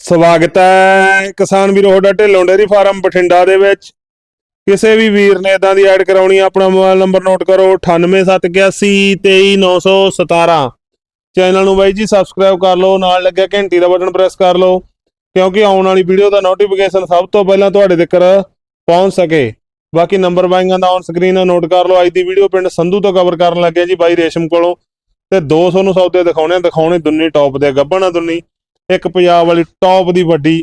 ਸਵਾਗਤ ਹੈ ਕਿਸਾਨ ਵੀਰੋ ਤੁਹਾਡਾ ਢਿੱਲੋਂ ਡੇਅਰੀ ਫਾਰਮ ਬਠਿੰਡਾ ਦੇ ਵਿੱਚ। ਕਿਸੇ ਵੀ ਵੀਰ ਨੇ ਇਦਾਂ ਦੀ ਐਡ ਕਰਾਉਣੀ ਆ, ਆਪਣਾ ਮੋਬਾਈਲ ਨੰਬਰ ਨੋਟ ਕਰੋ 9871823917 ਚੈਨਲ ਨੂੰ ਬਾਈ ਜੀ ਸਬਸਕ੍ਰਾਈਬ ਕਰ ਲਓ ਨਾਲ ਲੱਗਿਆ ਘੰਟੀ ਦਾ ਬਟਨ ਪ੍ਰੈਸ ਕਰ ਲਓ ਕਿਉਂਕਿ ਆਉਣ ਵਾਲੀ ਵੀਡੀਓ ਦਾ ਨੋਟੀਫਿਕੇਸ਼ਨ ਸਭ ਤੋਂ ਪਹਿਲਾਂ ਤੁਹਾਡੇ ਤੱਕ ਪਹੁੰਚ ਸਕੇ। ਬਾਕੀ ਨੰਬਰ ਬਾਈਆਂ ਦਾ ਔਨ ਸਕਰੀਨ ਨੋਟ ਕਰ ਲਓ ਅੱਜ ਦੀ ਵੀਡੀਓ ਪਿੰਡ ਸੰਧੂ ਤੋਂ ਕਵਰ ਕਰਨ ਲੱਗਿਆ ਜੀ ਬਾਈ ਰੇਸ਼ਮ ਕੋਲੋਂ। ਤੇ 200 ਨੂੰ ਸੌਦੇ ਦਿਖਾਉਣੇ ਆ, ਦਿਖਾਉਣੇ ਦੁੰਨੀ ਟੌਪ ਦੇ ਗੱਬਣਾ ਦੁੰਨੀ। ਇੱਕ ਪੰਜਾਬ ਵਾਲੀ ਟੌਪ ਦੀ ਵੱਡੀ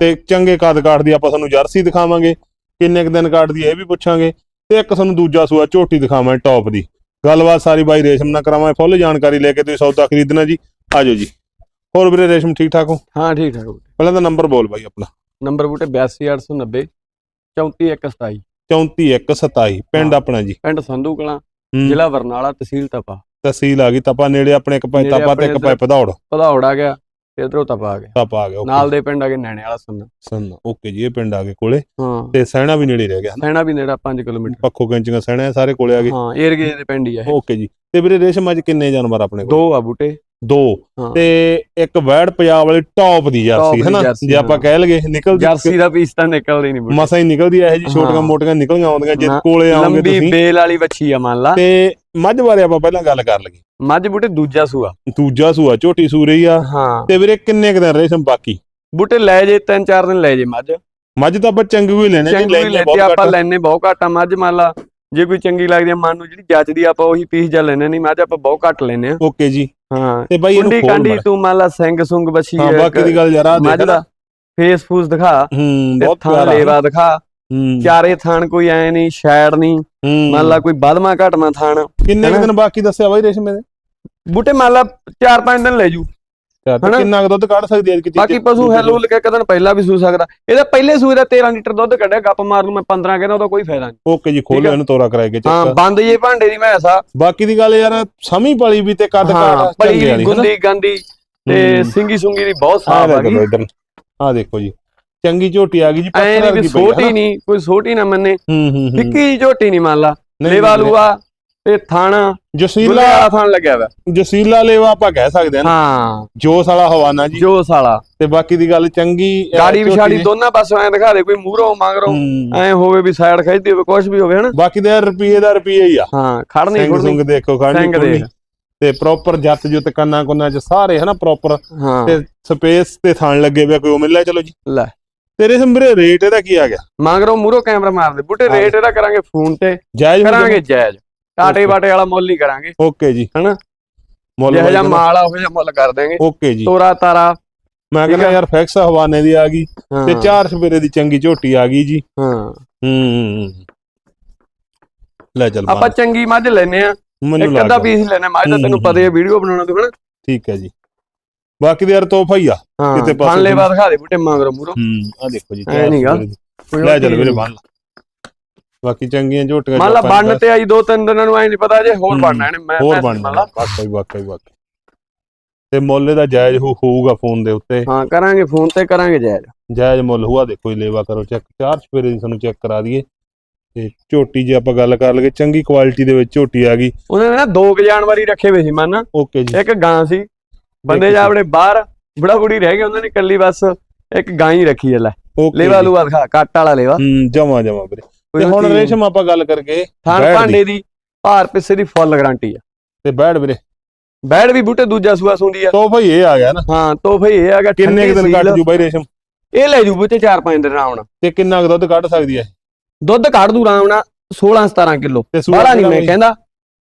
ਤੇ ਚੰਗੇ ਕੱਦ ਕਾਠ ਦੀ ਆਪਾਂ ਤੁਹਾਨੂੰ ਜਰਸੀ ਦਿਖਾਵਾਂਗੇ ਕਿੰਨੇ ਕੁ ਦਿਨ ਕਾਠ ਦੀ ਇਹ ਵੀ ਪੁੱਛਾਂਗੇ ਤੇ ਇੱਕ ਤੁਹਾਨੂੰ ਦੂਜਾ ਸੂਆ ਝੋਟੀ ਦਿਖਾਵਾਂਗੇ ਟੌਪ ਦੀ। ਗੱਲਬਾਤ ਸਾਰੀ ਬਾਈ ਰੇਸ਼ਮ ਨਾਲ ਕਰਾਵਾਂਗੇ ਫੁੱਲ ਜਾਣਕਾਰੀ ਲੈ ਕੇ ਤੁਸੀਂ ਸੌਦਾ ਖਰੀਦਣਾ ਜੀ। ਆਜੋ ਜੀ। ਹੋਰ ਵੀਰੇ ਰੇਸ਼ਮ ਠੀਕ ਠਾਕ ਹੋ? ਹਾਂ ਠੀਕ ਠਾਕ ਪਹਿਲਾਂ ਤਾਂ ਨੰਬਰ ਬੋਲ ਬਾਈ ਆਪਣਾ। ਨੰਬਰ ਬੂਟੇ 82890 34127 34127 ਪਿੰਡ। ਆਪਣਾ ਜੀ। ਪਿੰਡ ਸੰਧੂ ਕਲਾਂ ਜ਼ਿਲ੍ਹਾ ਬਰਨਾਲਾ ਤਹਿਸੀਲ ਤਪਾ। ਤਹਿਸੀਲ ਆ ਗਈ ਤਪਾ ਨੇੜੇ ਆਪਣੇ ਇੱਕ ਪੈ ਨੇੜੇ ਤਪਾ ਤੇ ਇੱਕ ਇੱਧਰ- ਪੈ ਪਧੌੜ ਪਧੌੜ ਆ ਗਿਆ। ਤੇ ਇਧਰੋਂ ਤਪਾ ਆ ਗਿਆ ਤਪਾ ਆ ਗਿਆ ਨਾਲ ਦੇ ਪਿੰਡ ਆ ਗਏ ਨੈਣੇ ਵਾਲਾ ਸੰਨ। ਸੰਨ ਓਕੇ ਜੀ ਇਹ ਪਿੰਡ ਆ ਗਏ ਕੋਲੇ। ਹਾਂ। ਤੇ ਸੈਣਾ ਵੀ ਨੇੜੇ ਰਹਿ ਗਿਆ ਸੈਣਾ ਵੀ ਨੇੜਾ 5 ਕਿਲੋਮੀਟਰ। ਪੱਖੋ ਕੈਂਚੀਆਂ ਸੈਣਾ ਸਾਰੇ ਕੋਲੇ ਆ ਗਏ। ਹਾਂ ਏਰੀਏ ਦੇ ਪਿੰਡ ਹੀ ਆ ਇਹ। ਓਕੇ ਜੀ। ਤੇ ਵੀਰੇ ਰੇਸ਼ਮ ਅੱਜ ਕਿੰਨੇ ਜਾਨਵਰ ਆਪਣੇ ਕੋਲ? ਦੋ ਆ ਬੂਟੇ। ਦੋ। ਹਾਂ। ਤੇ ਇੱਕ ਵੈੜ ਪੰਜਾਬ ਵਾਲੀ ਟੌਪ ਦੀ ਜਰਸੀ ਹਨਾ? ਜਰਸੀ, ਜੇ ਆਪਾਂ ਹਾਂ। ਕਹਿ ਲਗੇ ਨਿਕਲਦੀ ਜਰਸੀ ਦਾ ਪੀਸ ਤਾਂ ਨਿਕਲਦੀ ਨਹੀਂ ਬੂਟੇ। ਮਸਾਂ ਹੀ ਨਿਕਲਦੀ ਐ ਇਹ ਜੀ ਛੋਟੀਆਂ ਹਾਂ। ਮੋਟੀਆਂ ਨਿਕਲੀਆਂ ਆਉਂਦੀਆਂ ਜੇ ਨਾ, ਕੋਲੇ ਆਉਂਗੇ ਲੰਬੀ ਤੁਸੀਂ। ਬੇਲ ਵਾਲੀ ਵੱਛੀ ਆ ਮੰਨ ਲਾ। ਤੇ ਮੱਝ ਬਾਰੇ ਆਪਾਂ ਪਹਿਲਾਂ ਗੱਲ ਕਰ ਲਈਏ। ਮੱਝ ਬੂਟੇ ਦੂਜਾ ਸੂਆ। ਦੂਜਾ ਸੂਆ ਝੋਟੀ ਸੂ ਰਹੀ ਆ। ਹਾਂ। ਤੇ ਵੀਰੇ ਕਿੰਨੇ ਕੁ ਦਿਨ ਰੇਸ਼ਮ ਬਾਕੀ ਬੂਟੇ ਲੈ ਜੇ ਤਿੰਨ ਚਾਰ ਦਿਨ ਲੈ ਜੇ ਮੱਝ। ਮੱਝ ਤਾਂ ਆਪਾਂ ਚੰਗੀ ਹੀ ਲੈਣੇ ਜੀ ਲੈਣੇ ਬਹੁਤ ਆਪਾਂ ਲੈਨੇ ਬਹੁਤ ਘੱਟ ਆ ਮੱਝ ਮੰਨ ਲਾ ਜੇ ਕੋਈ ਚੰਗੀ ਲੱਗਦੀ ਆ ਮਨ ਨੂੰ ਜਿਹੜੀ ਜੱਚਦੀ ਆ ਆਪਾਂ ਉਹੀ ਪੀਸ ਜਾ ਲੈਨੇ ਨਹੀਂ ਮੱਝ ਆਪਾਂ ਬਹੁਤ ਘੱਟ ਲੈਨੇ ਆ। ਓਕੇ ਜੀ। ਹਾਂ। ਤੇ ਬਾਈ ਇਹਨੂੰ ਕੁੰਡੀ। ਤੂੰ ਮੰਨ ਲਾ ਸਿੰਘ ਸੁੰਗ ਬਛੀ ਹਾਂ ਬਾਕੀ ਦੀ ਗੱਲ ਯਾਰ ਆ ਮੱਝ ਦਾ ਫੇਸ ਫੂਸ ਦਿਖਾ। ਹੂੰ ਬਹੁਤ ਥਾਂ ਪਿਆਰਾ। ਲੇਵਾ ਦਿਖਾ। ਹੂੰ। ਚਾਰੇ ਥਾਣ ਕੋਈ ਐ ਨਹੀਂ ਸ਼ੈਡ ਨਹੀਂ। ਮੰਨ ਲਾ ਕੋਈ ਵਧਮਾ ਘਟਮਾ ਥਾਣ। ਕਿੰਨੇ? ਦਿਨ ਬਾਕੀ ਦੱਸਿਆ ਬਾਈ ਰੇਸ਼ਮ ਦੇ? ਬੂਟੇ ਮੰਨ ਲਾ 4-5 ਦਿਨ ਲੈ ਜੂ। ਤੇ ਹਨਾ? ਕਿੰਨਾ ਕੁ ਦੁੱਧ ਕੱਢ ਸਕਦੀ ਐ ਕਿ ਬਾਕੀ ਪਸ਼ੂ ਹੈਲੋ ਲਿਖੇ ਕਦਨ ਪਹਿਲਾਂ ਵੀ ਸੂ ਸਕਦਾ। ਇਹਦਾ ਪਹਿਲੇ ਸੂਏ ਦਾ 13 ਲੀਟਰ ਦੁੱਧ ਕੱਢਿਆ ਗੱਪ ਮਾਰ ਲੂ ਮੈਂ 15 ਕਹਿੰਦਾ ਉਹਦਾ ਕੋਈ ਫਾਇਦਾ ਨਹੀਂ। ਓਕੇ ਜੀ ਠੀਕ ਖੋਲੋ ਆ। ਇਹਨੂੰ ਤੋਰਾ ਕਰਾਏ ਕੇ ਹਾਂ ਚੈੱਕ ਬੰਦ ਜੇ ਭਾਂਡੇ ਦੀ ਮੈਸਾ ਬਾਕੀ ਦੀ ਗੱਲ ਯਾਰ ਸਮੀ ਪਲੀ ਵੀ ਤੇ ਕੱਦ ਹਾਂ ਪਈ ਚੰਗੇ ਵਾਲੀ ਹਨਾ? ਗੁੰਦੀ ਗੰਦੀ ਤੇ ਹੂੰ। ਸਿੰਗੀ ਸੁੰਗੀ ਦੀ ਬਹੁਤ ਆ ਸਾਫ਼ ਆ ਗਈ। ਇਧਰ। ਆ ਦੇਖੋ ਜੀ। ਚੰਗੀ ਝੋਟੀ ਆ ਗਈ ਜੀ ਐ ਪੱਥਰ ਨਹੀਂ ਵੀ ਵਰਗੀ ਪਈ ਆ, ਛੋਟੀ ਹਨਾ? ਨਹੀਂ ਕੋਈ ਛੋਟੀ ਨਾ ਮੰਨੇ। ਹੂੰ ਹੂੰ ਜਿਹੀ ਝੋਟੀ ਨਹੀਂ ਮੰਨ ਲਾ। ਨਹੀਂ, ਲੇਵਾ ਨਹੀਂ, ਲੂਆ। ਤੇ ਥਣ ਜਸੀਲਾ ਵਾਲਾ ਥਣ ਲੱਗਿਆ ਵਾ। ਜਸੀਲਾ ਲੇਵਾ ਆਪਾਂ ਕਹਿ ਸਕਦੇ ਹਾਂ। ਹਾਂ। ਜੋਸ ਵਾਲਾ ਹਵਾਨਾ ਜੀ। ਜੋ ਸਾਲਾ ਤੇ ਬਾਕੀ ਦੀ ਗੱਲ ਚੰਗੀ ਗਾੜੀ ਵਿਛਾੜੀ। ਦੋਨਾਂ ਪਾਸੋਂ ਐ ਦਿਖਾ ਦੇ ਕੋਈ ਮੂਹਰੋਂ ਮੰਗਰੋਂ। ਐ ਹੋਵੇ ਵੀ ਸਾਈਡ ਖਿੱਚਦੀ ਹੋਵੇ ਕੁਝ ਵੀ ਹੋਵੇ ਹਨਾ? ਬਾਕੀ ਦੇ ਰੁਪਏ ਦਾ ਰੁਪਏ ਹੀ ਆ। ਹਾਂ ਖੜਨੀ ਖੁੜਨੀ ਦੇਖੋ ਖੁੜਨੀ ਦੇਖ। ਤੇ ਪ੍ਰੋਪਰ ਜੱਤ ਜੁੱਤ ਕੰਨਾਂ ਕੁੰਨਾਂ ਚ ਸਾਰੇ ਹਨਾ ਪ੍ਰੋਪਰ ਤੇ ਸਪੇਸ ਤੇ ਥਣ ਲੱਗੇ ਹੋਏ ਕੋਈ ਉਹ ਮਿਲ ਲੈ ਚਲੋ ਜੀ। ਲੈ। ਤੇਰੇ ਸੰਭਰੇ ਰੇਟ ਇਹਦਾ ਕੀ ਆ ਗਿਆ? ਮੰਗਰੋਂ ਮੂਹਰੋਂ ਕੈਮਰਾ ਮਾਰਦੇ ਬੂਟੇ ਹਾਂ। ਰੇਟ ਇਹਦਾ ਕਰਾਂਗੇ ਫੋਨ ਤੇ। ਜਾਇਜ਼ ਕਰਾਂਗੇ ਜਾਇਜ਼। ਟਾਟੇ. ਬਾਟੇ ਵਾਲਾ ਮੁੱਲ ਹੀ ਕਰਾਂਗੇ। ਓਕੇ ਜੀ ਹਨਾ? ਮੁੱਲ ਜਿਹੋ ਜਿਹਾ ਵਜਨ- ਮਾਲ ਆ ਉਹ ਜਿਹਾ ਮੁੱਲ ਕਰ ਦੇਾਂਗੇ ਓਕੇ ਜੀ। ਤੋਰਾ ਤਾਰਾ। ਮੈਂ ਕਹਿੰਦਾ। ਯਾਰ ਫਿਕਸ ਹਵਾਨੇ ਦੀ ਆ ਗਈ। ਤੇ ਚਾਰ ਸਵੇਰੇ ਦੀ ਚੰਗੀ ਝੋਟੀ ਆ ਗਈ ਜੀ। ਹਾਂ। ਹੂੰ ਲੈ ਚੱਲ ਆਪਾਂ ਚੰਗੀ ਮੱਝ ਲੈਨੇ ਆ ਬਾਹਰ। ਮੈਨੂੰ ਇੱਕ ਅੱਧਾ ਲੱਗ ਪੀਸ ਲੈਨੇ ਮੱਝ ਦਾ ਤੈਨੂੰ ਪਤਾ ਹੀ ਵੀਡੀਓ ਬਣਾਉਣਾ ਤੂੰ ਹਨਾ? ਠੀਕ ਹੈ ਜੀ। ਬਾਕੀ ਦੇ ਯਾਰ ਤੋਹਫਾ ਹੀ ਆ। ਕਿਤੇ ਪਾਸੇ ਫਣ ਲੈਵਾ ਦਿਖਾ ਦੇ ਬੂਟੇ ਮੰਗਰੋਂ ਮੂਹਰੋਂ। ਹੂੰ ਆ ਦੇਖੋ ਜੀ ਐ। ਕੋਈ ਲੈ ਚੱਲ ਵੀਰੇ ਨਹੀਂ। ਬੰਨ ਲਾ। ਬਾਕੀ ਚੰਗੀਆਂ ਝੋਟੀਆਂ ਮੰਨ ਲਾ ਬੰਨ ਤੇ ਆਈ ਦੋ ਤਿੰਨ ਦਿਨਾਂ ਨੂੰ ਐ ਨਹੀਂ ਪਤਾ ਜੇ ਹੋਰ ਹੂੰ, ਬਣਨਾ ਇਹਨੇ ਮੈਂ ਹੋਰ ਮੈਂ ਬਣ ਮੰਨ ਲਾ। ਵਾਕਈ ਵਾਕਈ ਵਾਕਈ। ਤੇ ਮੁੱਲ ਦਾ ਜਾਇਜ਼ ਹੋ- ਹੋਊਗਾ ਫੋਨ ਦੇ ਉੱਤੇ। ਹਾਂ ਕਰਾਂਗੇ ਫੋਨ ਤੇ ਕਰਾਂਗੇ ਜਾਇਜ਼। ਜਾਇਜ਼ ਮੁੱਲ ਹੋਆ ਦੇਖੋ ਜੀ ਲੇਵਾ ਕਰੋ ਚੈੱਕ ਚਾਰ ਸਵੇਰੇ ਦੀ ਤੁਹਾਨੂੰ ਚੈੱਕ ਕਰਾ ਦਈਏ। ਤੇ ਝੋਟੀ ਜੇ ਆਪਾਂ ਗੱਲ ਕਰ ਲਈਏ ਚੰਗੀ ਕੁਆਲਿਟੀ ਦੇ ਵਿੱਚ ਝੋਟੀ ਆ ਗਈ। ਉਹਨਾਂ ਨੇ ਨਾ ਦੋ ਕੁ ਜਾਨਵਰੀ ਰੱਖੇ ਹੋਏ ਸੀ ਮੰਨ। ਓਕੇ ਜੀ। ਇੱਕ ਗਾਂ ਸੀ। ਬੰਦੇ ਜਾ। ਆਪਣੇ ਬਾਹਰ ਬੁੜਾ ਬੁੜੀ ਰਹਿ ਗਏ ਉਹਨਾਂ ਨੇ ਕੱਲੀ ਬਸ ਇੱਕ ਗਾਂ ਹੀ ਰੱਖੀ ਐ ਲੈ। ਲੇਵਾ। ਲੂਆ ਦਿਖਾ ਕੱਟ ਵਾਲਾ ਲੇਵਾ। ਹੂੰ ਜਮਾ ਜਮਾ ਵੀਰੇ। ਤੇ ਹੁਣ। ਰੇਸ਼ਮ ਆਪਾਂ ਗੱਲ ਕਰਕੇ ਥਾਣ ਬੈੜ। ਭਾਂਡੇ ਦੀ ਭਾਰ ਪਿੱਛੇ ਦੀ ਫੁੱਲ ਗਾਰੰਟੀ ਆ। ਤੇ ਬੈੜ ਵੀਰੇ। ਬੈੜ ਵੀ ਬੂਟੇ ਦੂਜਾ ਸੂਆ ਸੁੰਦੀ ਆ। ਤੋਹਫਾ ਹੀ ਇਹ ਆ ਗਿਆ ਨਾ। ਹਾਂ ਤੋਹਫਾ ਹੀ ਇਹ ਆ ਗਿਆ ਕਿੰਨੇ ਦਿਨ ਕੱਟ। ਜੂ ਬਾਈ ਰੇਸ਼ਮ? ਇਹ ਲੈ ਜੂ ਬੂਟੇ 4-5 ਦਿਨ ਆਉਣ ਤੇ ਕਿੰਨਾ ਕੁ ਦੁੱਧ ਕੱਢ ਸਕਦੀ ਹੈ ਦੁੱਧ ਕੱਢ ਦੂ ਨਾਲ 16-17 ਕਿਲੋ। ਬਾਹਲਾ ਨਹੀਂ ਮੈਂ? ਕਹਿੰਦਾ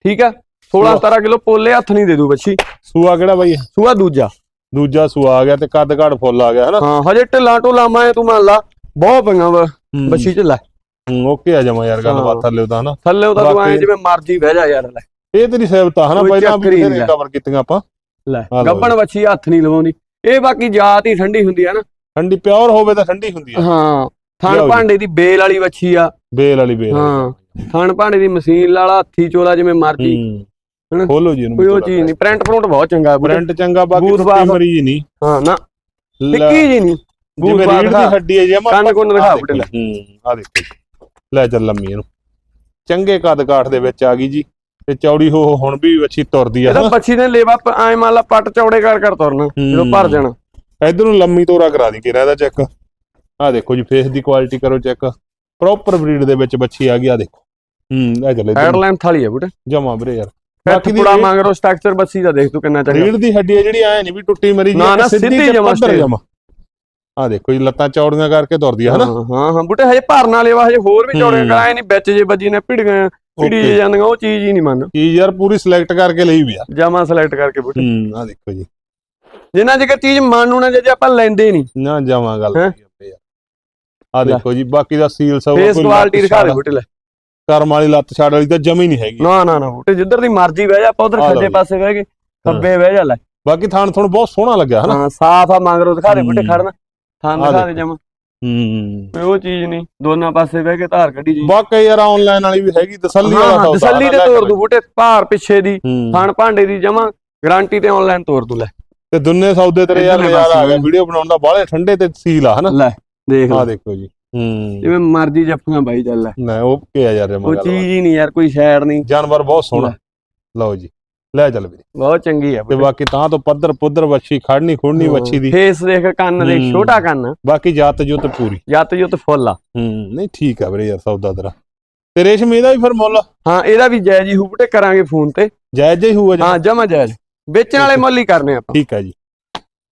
ਠੀਕ ਆ? 16-17 ਕਿਲੋ ਪੋਲੇ ਹੱਥ ਨਹੀਂ ਦੇ ਦੂ ਬੱਚੀ। ਸੂਆ ਕਿਹੜਾ ਬਾਈ? ਸੂਆ ਦੂਜਾ। ਦੂਜਾ ਸੂਆ ਆ ਗਿਆ ਤੇ ਕੱਦ ਘੜ ਫੁੱਲ ਆ ਗਿਆ ਹਨਾ? ਹਾਂ ਹਜੇ ਢਿੱਲਾ ਢੋਲਾ ਮੈਂ ਤੂੰ ਮੰਨ ਲਾ। ਬਹੁਤ ਪਈਆਂ ਵਾ ਹੂੰ। ਬੱਚੀ ਚ ਲੈ ਹੂੰ, ਓਕੇ ਆ ਜਮਾ ਯਾਰ ਗੱਲਬਾਤ। ਥੱਲੇ ਉਹਦਾ ਹਨਾ ਥੱਲੇ ਉਹਦਾ ਤੂੰ ਐ ਜਿਵੇਂ ਮਰਜ਼ੀ ਬਹਿ ਜਾ ਯਾਰ ਲੈ। ਇਹ ਤੇਰੀ ਸੇਵਤ ਹਨਾ ਪਹਿਲਾਂ ਵੀ ਨਹੀਂ ਕਵਰ ਕੀਤੀਆਂ ਆਪਾਂ। ਲੈ ਗੱਬਣ ਬੱਚੀ ਹੱਥ ਨਹੀਂ ਲਵਾਉਂਦੀ। ਇਹ ਬਾਕੀ ਜਾਤ ਹੀ ਠੰਡੀ ਹੁੰਦੀ ਆ ਨਾ। ਠੰਡੀ ਪਿਓਰ ਹੋਵੇ ਤਾਂ ਠੰਡੀ ਹੁੰਦੀ ਆ। ਹਾਂ ਥਣ ਜੀ। ਭਾਂਡੇ ਦੀ ਬੇਲ ਵਾਲੀ ਬੱਚੀ ਆ। ਬੇਲ ਵਾਲੀ ਬੇਲ ਹਾਂ ਥਣ ਭਾਂਡੇ ਦੀ ਮਸ਼ੀਨ ਵਾਲਾ ਹੱਥੀ ਚੋਲਾ ਜਿਵੇਂ ਮਰਜ਼ੀ। ਹੂੰ ਹਨਾ? ਖੋਲੋ ਜੀ ਇਹਨੂੰ ਕੋਈ ਉਹ ਚੀਜ਼ ਨਹੀਂ ਪ੍ਰਿੰਟ ਪ੍ਰਿੰਟ ਬਹੁਤ ਚੰਗਾ। ਪ੍ਰਿੰਟ ਚੰਗਾ ਬਾਕੀ ਬੂਥ ਬਾਥ। ਟੁੱਟੀ ਮਰੀ ਨਹੀਂ। ਹਾਂ ਨਾ। ਟਿੱਕੀ ਜੀ ਨਹੀਂ। ਜਿਵੇਂ ਬੂਥ ਦਿਖਾ। ਦੀ ਹੱਡੀ ਹੈ ਜਮਾ ਕੰਨ ਕੁੰਨ ਦਿਖਾ ਬੁੱਢੇ ਲੈ। ਹੂੰ ਆ ਦੇਖੋ ਜੀ। ਲੈ ਚੱਲ ਲੰਮੀ ਇਹਨੂੰ। ਚੰਗੇ ਕੱਦ ਕਾਠ ਦੇ ਵਿੱਚ ਆ ਗਈ ਜੀ। ਤੇ ਚੌੜੀ ਹੋ ਹੋ ਹੁਣ ਵੀ ਅੱਛੀ ਤੁਰਦੀ ਆ। ਇਹਦਾ? ਬੱਚੀ ਨੇ ਲੇਵਾ ਐ ਮੰਨ ਲਾ ਪੱਟ ਚੌੜੇ ਕਰ ਕਰ ਤੁਰਨਾ ਜਦੋਂ ਭਰ ਜਾਣਾ। ਇਧਰ ਨੂੰ ਲੰਮੀ ਤੋਰਾ ਕਰਾ ਦੀ ਕਿਰਾ ਇਹਦਾ ਚੈੱਕ ਆ ਦੇਖੋ ਜੀ ਫੇਸ ਦੀ ਕੁਆਲਿਟੀ ਕਰੋ ਚੈੱਕ ਪ੍ਰੋਪਰ ਬਰੀਡ ਦੇ ਵਿੱਚ ਬੱਚੀ ਆ ਗਈ ਆ ਦੇਖੋ। ਹੂੰ ਇਹ ਚੱਲੇ ਹੈਡ ਲੈਂਥ ਵਾਲੀ ਹੈ ਬੁੱਟੇ। ਜਮਾ ਵੀਰੇ ਯਾਰ। ਬਾਕੀ ਦੀ ਰੀੜ- ਮੰਗਰੋ ਸਟਰਕਚਰ ਬੱਸੀ ਦਾ ਦੇਖ ਤੂੰ ਕਿੰਨਾ ਚੰਗਾ। ਰੀੜ ਦੀ ਹੱਡੀ ਹੈ ਜਿਹੜੀ ਐ ਨਹੀਂ ਵੀ ਟੁੱਟੀ ਮਰੀ ਨਾ, ਸਿੱਧੀ। ਜਮਾਂ। ਆ ਦੇਖੋ ਜੀ ਲੱਤਾਂ ਚੌੜੀਆਂ ਕਰਕੇ ਤੁਰਦੀ ਆ ਹਨਾ? ਹਾਂ ਹਾਂ ਬੁੱਟੇ ਹਜੇ ਭਰਨ ਵਾਲੇ ਵਾ ਹਜੇ ਹੋਰ ਵੀ ਚੌੜੇ ਹੂੰ। ਕਰਾਏ ਨਹੀਂ ਵਿੱਚ ਜੇ ਵੱਜੀ ਨੇ ਭਿੜ ਗਏ ਭਿੜੀ। ਜਾਂਦੀਆਂ ਉਹ ਚੀਜ਼ ਹੀ ਨਹੀਂ ਮੰਨ। ਚੀਜ਼ ਯਾਰ ਪੂਰੀ ਸਿਲੈਕਟ ਕਰਕੇ ਲਈ ਵੀ ਆ। ਜਾਮਾ ਸਿਲੈਕਟ ਕਰਕੇ ਬੁੱਟੇ। ਹੂੰ ਆ ਦੇਖੋ ਜੀ। ਜਿੰਨਾ ਜਿਕਰ ਚੀਜ਼ ਮੰਨ ਨੂੰ ਨਾ ਜੇ ਆਪਾਂ ਲੈਂਦੇ ਨਹੀਂ। ਨਾ ਜਾਵਾਂ ਗੱਲ? ਆ ਦੇਖੋ ਜੀ ਬਾਕੀ ਦਾ ਸੀਲ ਸਭ ਫੇਸ ਕੋਈ ਕੁਆਲਿਟੀ ਲੱਤ ਦਿਖਾ ਦੇ ਬੁੱਟੇ ਲੈ। ਕਰਮ ਵਾਲੀ ਲੱਤ ਛਾੜ ਵਾਲੀ ਤਾਂ ਜਮੀ ਨਹੀਂ ਹੈਗੀ। ਨਾ ਨਾ ਨਾ ਬੁੱਟੇ ਜਿੱਧਰ ਦੀ ਮਰਜ਼ੀ ਬਹਿ ਜਾ ਆਪਾਂ ਉਧਰ ਆ ਲਓ ਖੱਬੇ ਜੀ। ਪਾਸੇ ਬਹਿ ਕੇ ਖੱਬੇ ਬਹਿ ਜਾ ਲੈ। ਬਾਕੀ ਥਾਣ ਤੁਹਾਨੂੰ ਬਹੁਤ ਸੋਹਣਾ ਲੱਗਿਆ ਹਨਾ? ਹਾਂ ਸਾਫ਼ ਆ ਮੰਗਰੋ ਦਿਖਾ ਦੇ ਬੁੱਟੇ। ਖੜਨਾ। ਥਾਂ ਦਿਖਾ। ਦੇ। ਜਮਾ। ਹੂੰ। ਉਹ ਚੀਜ਼ ਨਹੀਂ ਦੋਨਾਂ ਪਾਸੇ ਬਹਿ ਕੇ ਧਾਰ ਕੱਢੀ ਜੀ। ਬਾਕੀ ਯਾਰ ਆਨਲਾਈਨ ਵਾਲੀ ਵੀ ਹੈਗੀ ਤਸੱਲੀ ਵਾਲਾ ਹਾਂ ਹਾਂ ਸੌਦਾ ਤਸੱਲੀ ਤੇ ਤੋਰ ਕੇ ਦੂ ਬੁੱਟੇ ਭਾਰ ਪਿੱਛੇ ਦੀ ਹੂੰ। ਥਾਣ ਭਾਂਡੇ ਦੀ ਜਮਾ ਗਾਰੰਟੀ ਤੇ ਆਨਲਾਈਨ ਤੋਰ ਦੂ ਲੈ। ਤੇ ਦੁੰਨੇ ਸੌਦੇ ਤੇਰੇ ਯਾਰ ਇੱਧਰਲੇ ਨਜ਼ਾਰਾ ਆ ਗਿਆ ਪਾਸੇ ਵੀਡੀਓ ਬਣਾਉਣ ਦਾ ਬਾਹਲੇ ਠੰਡੇ ਤੇ ਸੀਲ ਆ ਹਨਾ? ਲੈ ਦੇਖ ਆ ਦੇਖੋ ਜੀ। ਹੂੰ। ਜਿਵੇਂ ਮਰਜ਼ੀ ਜੱਫੀਆਂ ਬਾਈ ਚੱਲ ਲੈ। ਨਾ ਓਕੇ ਆ ਯਾਰ ਜਮਾ ਕੋਈ ਗੱਲ ਚੀਜ਼ ਹੀ ਨਹੀਂ ਯਾਰ ਕੋਈ ਸ਼ੈਰ ਨਹੀਂ। ਜਾਨਵਰ ਬਹੁਤ ਸੋਹਣਾ। ਲਓ ਜੀ। ਲੈ ਚੱਲ ਵੀਰੇ। ਬਹੁਤ ਚੰਗੀ ਆ ਤੇ ਬਾਕੀ ਤਾਂ ਤੋਂ ਪੱਧਰ ਪੁੱਧਰ ਵੱਛੀ ਖੜਨੀ ਖੁੜਨੀ ਵੱਛੀ ਦੀ। ਫੇਸ ਦੇਖ ਕੰਨ ਹੂੰ। ਛੋਟਾ ਕੰਨ। ਬਾਕੀ ਜਾਤ ਜੁਤ ਪੂਰੀ। ਜੱਤ ਜੁੱਤ ਫੁੱਲ ਆ। ਹੂੰ ਨਹੀਂ ਠੀਕ ਆ ਵੀਰੇ ਯਾਰ ਸੌਦਾ ਤੇਰਾ। ਤੇ ਰੇਸ਼ਮ ਇਹਦਾ ਵੀ ਫਿਰ ਮੁੱਲ? ਹਾਂ ਇਹਦਾ ਵੀ ਜਾਇਜ਼ ਹੀ ਹੂਬਟੇ ਕਰਾਂਗੇ ਫੋਨ ਤੇ। ਜਾਇਜ਼ ਜਿਹਾ ਹੀ ਹੋਊਗਾ ਜੀ? ਹਾਂ ਜਮਾ ਜਾਇਜ਼। ਵੇਚਣ ਵਾਲੇ ਮੁੱਲ ਹੀ ਕਰਨੇ ਆਪਾਂ। ਠੀਕ ਹੈ ਜੀ।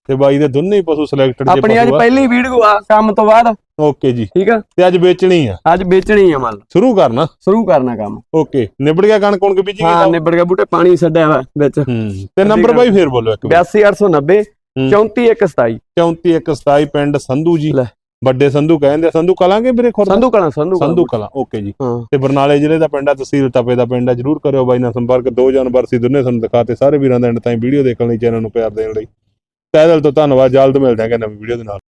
ਤੇ ਬਾਈ ਦੇ ਦੋਨੇ ਹੀ ਪਸ਼ੂ ਸਿਲੈਕਟਡ ਜੇ ਆਪਣੀ ਅੱਜ ਪਹਿਲੀ ਵੀਡੀਓ ਆ ਕੰਮ ਤੋਂ ਬਾਅਦ। ਓਕੇ ਜੀ। ਠੀਕ ਆ? ਤੇ ਅੱਜ ਵੇਚਣੀ ਆ। ਅੱਜ ਵੇਚਣੀ ਆ ਮੰਨ ਸ਼ੁਰੂ ਕਰਨਾ। ਸ਼ੁਰੂ ਕਰਨਾ ਕੰਮ। ਓਕੇ। ਨਿਬੜ ਗਿਆ ਕਣਕ ਕੁਣਕ ਬੀਜੀ ਹਾਂ ਨਿਬੜ ਗਿਆ ਬੂਟੇ ਪਾਣੀ ਛੱਡਿਆ ਵਾ ਵਿੱਚ। ਤੇ ਨੰਬਰ ਬਾਈ ਫੇਰ ਬੋਲੋ ਇੱਕ ਵਾਰ। 82890 ਹੂੰ। 34127 34127 ਪਿੰਡ ਸੰਧੂ ਜੀ। ਲੈ। ਵੱਡੇ ਸੰਧੂ ਕਹਿੰਦੇ ਆ। ਸੰਧੂ ਕਲਾਂਗੇ ਵੀਰੇ ਖੁਰਦ? ਸੰਧੂ ਕਲਾਂ ਸੰਧੂ ਕਲਾਂ। ਸੰਧੂ ਕਲਾਂ ਓਕੇ ਜੀ। ਤੇ ਬਰਨਾਲੇ ਜ਼ਿਲ੍ਹੇ ਦਾ ਪਿੰਡ ਆ ਤਹਿਸੀਲ ਟਪੇ ਦਾ ਪਿੰਡ ਆ। ਜਰੂਰ ਕਰਿਓ ਬਾਈ ਨਾਲ ਸੰਪਰਕ। ਦੋ ਜਾਨਵਰ ਸੀ ਦੋਨੇ ਤੁਹਾਨੂੰ ਦਿਖਾਤੇ। ਸਾਰੇ ਵੀਰਾਂ ਦਾ ਐਂਡ ਤਾਈਂ ਵੀਡੀਓ ਦੇਖਣ ਲਈ ਚੈਨਲ ਨੂੰ ਪਿਆਰ ਦੇਣ ਲਈ। ਤਹਿ ਦਿਲ ਤੋਂ ਧੰਨਵਾਦ ਜਲਦ ਮਿਲਦੇ ਹਾਂ ਨਵੀਂ ਵੀਡੀਓ ਦੇ ਨਾਲ।